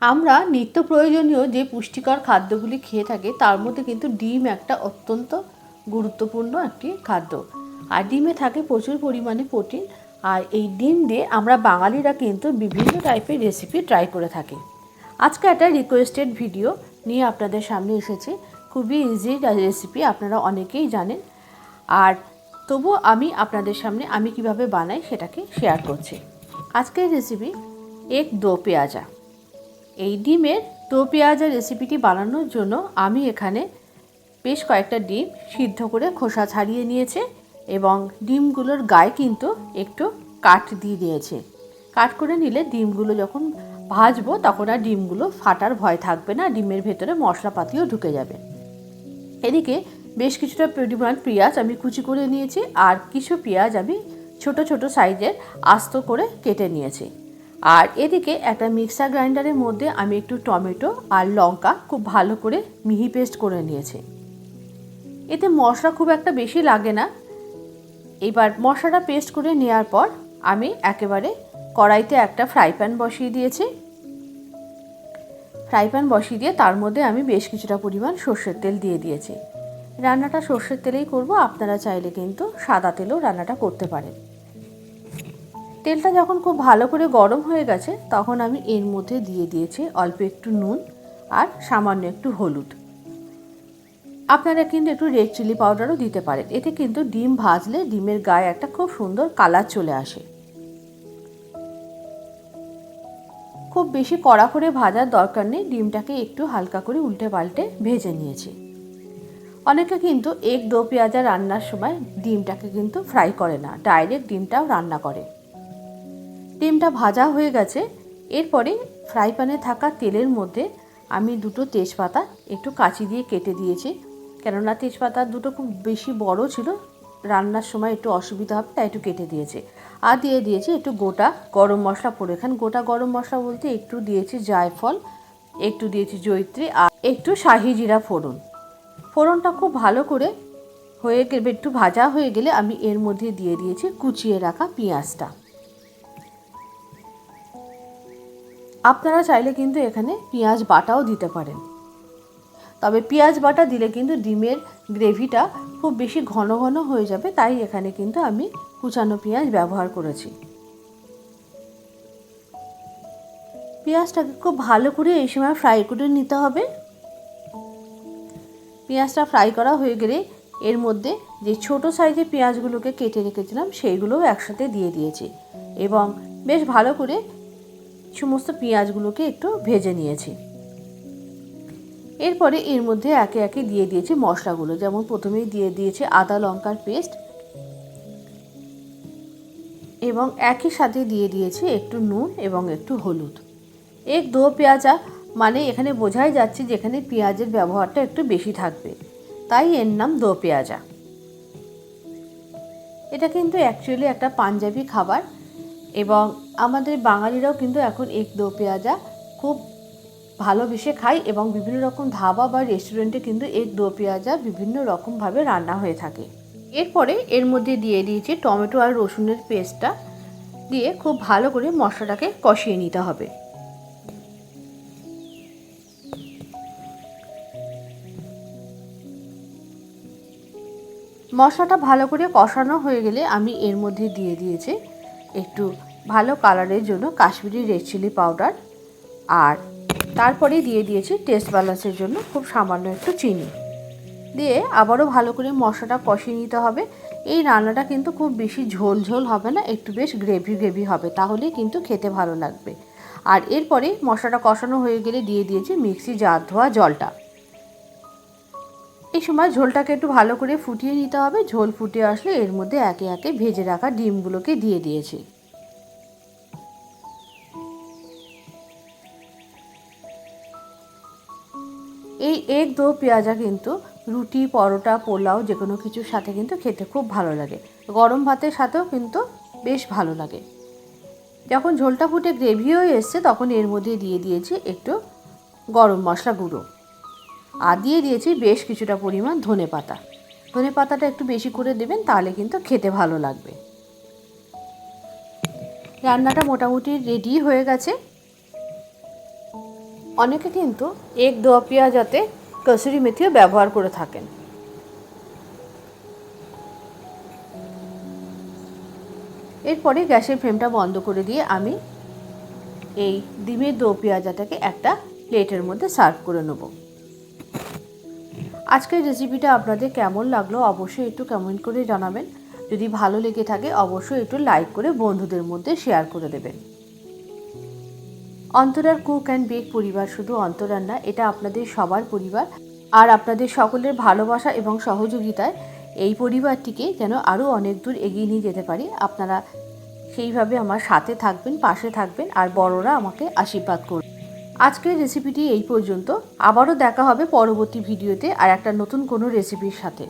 আমরা নিত্য প্রয়োজনীয় যে পুষ্টিকর খাদ্যগুলি খেয়ে থাকি, তার মধ্যে কিন্তু ডিম একটা অত্যন্ত গুরুত্বপূর্ণ একটি খাদ্য। আর ডিমে থাকে প্রচুর পরিমাণে প্রোটিন। আর এই ডিম দিয়ে আমরা বাঙালিরা কিন্তু বিভিন্ন টাইপের রেসিপি ট্রাই করে থাকি। আজকে একটা রিকোয়েস্টেড ভিডিও নিয়ে আপনাদের সামনে এসেছি। খুবই ইজি রেসিপি আপনারা অনেকেই জানেন। আর তবু আমি আপনাদের সামনে আমি কীভাবে বানাই সেটাকে শেয়ার করছি। আজকের রেসিপি এক দো পেঁয়াজা। এই ডিমের দো পেঁয়াজা রেসিপিটি বানানোর জন্য আমি এখানে বেশ কয়েকটা ডিম সিদ্ধ করে খোসা ছাড়িয়ে নিয়েছে এবং ডিমগুলোর গায়ে কিন্তু একটু কাট দিয়ে দিয়েছে। কাট করে নিলে ডিমগুলো যখন ভাজবো তখন আর ডিমগুলো ফাটার ভয় থাকবে না, ডিমের ভেতরে মশলাপাতিও ঢুকে যাবে। এদিকে বেশ কিছুটা পরিমাণ পেঁয়াজ আমি কুচি করে নিয়েছি আর কিছু পেঁয়াজ আমি ছোট ছোট সাইজের আস্ত করে কেটে নিয়েছি। আর এদিকে একটা মিক্সার গ্রাইন্ডারের মধ্যে আমি একটু টমেটো আর লঙ্কা খুব ভালো করে মিহি পেস্ট করে নিয়েছি। এতে মশলা খুব একটা বেশি লাগে না। এবার মশলাটা পেস্ট করে নেওয়ার পর আমি একেবারে কড়াইতে একটা ফ্রাই প্যান বসিয়ে দিয়েছি। ফ্রাই প্যান বসিয়ে দিয়ে তার মধ্যে আমি বেশ কিছুটা পরিমাণ সর্ষের তেল দিয়ে দিয়েছি। রান্নাটা সর্ষের তেলেই করব, আপনারা চাইলে কিন্তু সাদা তেলেও রান্নাটা করতে পারেন। তেলটা যখন খুব ভালো করে গরম হয়ে গেছে, তখন আমি এর মধ্যে দিয়ে দিয়েছি অল্প একটু নুন আর সামান্য একটু হলুদ। আপনারা কিন্তু একটু রেড চিলি পাউডারও দিতে পারেন। এতে কিন্তু ডিম ভাজলে ডিমের গায়ে একটা খুব সুন্দর কালার চলে আসে। খুব বেশি কড়া করে ভাজার দরকার নেই, ডিমটাকে একটু হালকা করে উল্টে পাল্টে ভেজে নিয়েছি। অনেকে কিন্তু এক দো পেঁয়াজা রান্নার সময় ডিমটাকে কিন্তু ফ্রাই করে না, ডাইরেক্ট ডিমটাও রান্না করে। ডিমটা ভাজা হয়ে গেছে। এরপরে ফ্রাই প্যানে থাকা তেলের মধ্যে আমি দুটো তেজপাতা একটু কাঁচি দিয়ে কেটে দিয়েছি। কেননা তেজপাতা দুটো খুব বেশি বড় ছিল, রান্নার সময় একটু অসুবিধা হবে, তাই একটু কেটে দিয়েছে। আর দিয়ে দিয়েছি একটু গোটা গরম মশলা পরে এখানে গোটা গরম মশলা বলতে একটু দিয়েছি জায়ফল, একটু দিয়েছি জৈত্রী আর একটু শাহি জিরা ফোড়ন। ফোড়নটা খুব ভালো করে হয়ে গেলে, একটু ভাজা হয়ে গেলে আমি এর মধ্যে দিয়ে দিয়েছি কুচিয়ে রাখা পেঁয়াজটা। আপনারা চাইলে কিন্তু এখানে পেঁয়াজ বাটাও দিতে পারেন। তবে পেঁয়াজ বাটা দিলে কিন্তু ডিমের গ্রেভিটা খুব বেশি ঘন ঘন হয়ে যাবে, তাই এখানে কিন্তু আমি কুচানো পেঁয়াজ ব্যবহার করেছি। পেঁয়াজটাকে খুব ভালো করে এই সময় ফ্রাই করে নিতে হবে। পেঁয়াজটা ফ্রাই করা হয়ে গেলে এর মধ্যে যে ছোট সাইজের পেঁয়াজগুলোকে কেটে রেখেছিলাম, সেইগুলোও একসাথে দিয়ে দিয়েছি। এবং বেশ ভালো করে সমস্ত পেঁয়াজগুলোকে একটু ভেজে নিয়েছি। এরপরে এর মধ্যে একে একে দিয়ে দিয়েছি মশলাগুলো। যেমন প্রথমেই দিয়ে দিয়েছি আদা লঙ্কার পেস্ট এবং একই সাথে দিয়ে দিয়েছি একটু নুন এবং একটু হলুদ। এক দো পেঁয়াজা মানে এখানে বোঝাই যাচ্ছে যে এখানে পেঁয়াজের ব্যবহারটা একটু বেশি থাকবে। তাই এর নাম দো পেঁয়াজা এটা কিন্তু অ্যাকচুয়ালি একটা পাঞ্জাবি খাবার। এবং আমাদের বাঙালিরাও কিন্তু এখন এক দো পেঁয়াজা খুব ভালোবেসে খাই এবং বিভিন্ন রকম ধাবা বা রেস্টুরেন্টে কিন্তু এক দো পেঁয়াজা বিভিন্ন রকমভাবে রান্না হয়ে থাকে। এরপরে এর মধ্যে দিয়ে দিয়েছি টমেটো আর রসুনের পেস্টটা দিয়ে খুব ভালো করে মশলাটাকে কষিয়ে নিতে হবে। মশলাটা ভালো করে কষানো হয়ে গেলে আমি এর মধ্যে দিয়ে দিয়েছি একটু ভালো কালারের জন্য কাশ্মীরি রেড চিলি পাউডার আর তারপরে দিয়ে দিয়েছি টেস্ট ব্যালেন্সের জন্য খুব সামান্য একটু চিনি। দিয়ে আবারও ভালো করে মশলাটা কষিয়ে নিতে হবে। এই রান্নাটা কিন্তু খুব বেশি ঝোল ঝোল হবে না, একটু বেশ গ্রেভি গ্রেভি হবে তাহলে কিন্তু খেতে ভালো লাগবে। আর এরপরে মশলাটা কষানো হয়ে গেলে দিয়ে দিয়েছি মিক্সি জার ধোয়া জলটা। এই সময় ঝোলটাকে একটু ভালো করে ফুটিয়ে নিতে হবে। ঝোল ফুটে আসলে এর মধ্যে একে একে ভেজে রাখা ডিমগুলোকে দিয়ে দিয়েছি। এই এক দো পেঁয়াজা কিন্তু, রুটি, পরোটা, পোলাও যে কোনো কিছুর সাথে কিন্তু খেতে খুব ভালো লাগে। গরম ভাতের সাথেও কিন্তু বেশ ভালো লাগে। যখন ঝোলটা ফুটে গ্রেভি হয়ে এসছে, তখন এর মধ্যে দিয়ে দিয়েছি একটু গরম মশলা গুঁড়ো। আর দিয়ে দিয়েছি বেশ কিছুটা পরিমাণ ধনে পাতা। ধনে পাতাটা একটু বেশি করে দেবেন, তাহলে কিন্তু খেতে ভালো লাগবে। রান্নাটা মোটামুটি রেডি হয়ে গেছে। অনেকে কিন্তু এক দোয়া পেঁয়াজাতে কসুরি মেথিও ব্যবহার করে থাকেন। এরপরে গ্যাসের ফ্লেমটা বন্ধ করে দিয়ে আমি এই ডিমের দো পেঁয়াজাটাকে একটা প্লেটের মধ্যে সার্ভ করে নেব। আজকের রেসিপিটা আপনাদের কেমন লাগল অবশ্যই একটু কমেন্ট করে জানাবেন। যদি ভালো লেগে থাকে অবশ্যই একটু লাইক করে বন্ধুদের মধ্যে শেয়ার করে দেবেন। অন্তরার কুক অ্যান্ড বেক পরিবার শুধু অন্তরার না, এটা আপনাদের সবার পরিবার। আর আপনাদের সকলের ভালোবাসা এবং সহযোগিতায় এই পরিবারটিকে যেন আরও অনেক দূর এগিয়ে নিয়ে যেতে পারি। আপনারা সেইভাবে আমার সাথে থাকবেন, পাশে থাকবেন, আর বড়রা আমাকে আশীর্বাদ করবেন আজকের রেসিপিটি এই পর্যন্ত। আবারও দেখা হবে পরবর্তী ভিডিওতে আর একটা নতুন কোনো রেসিপির সাথে।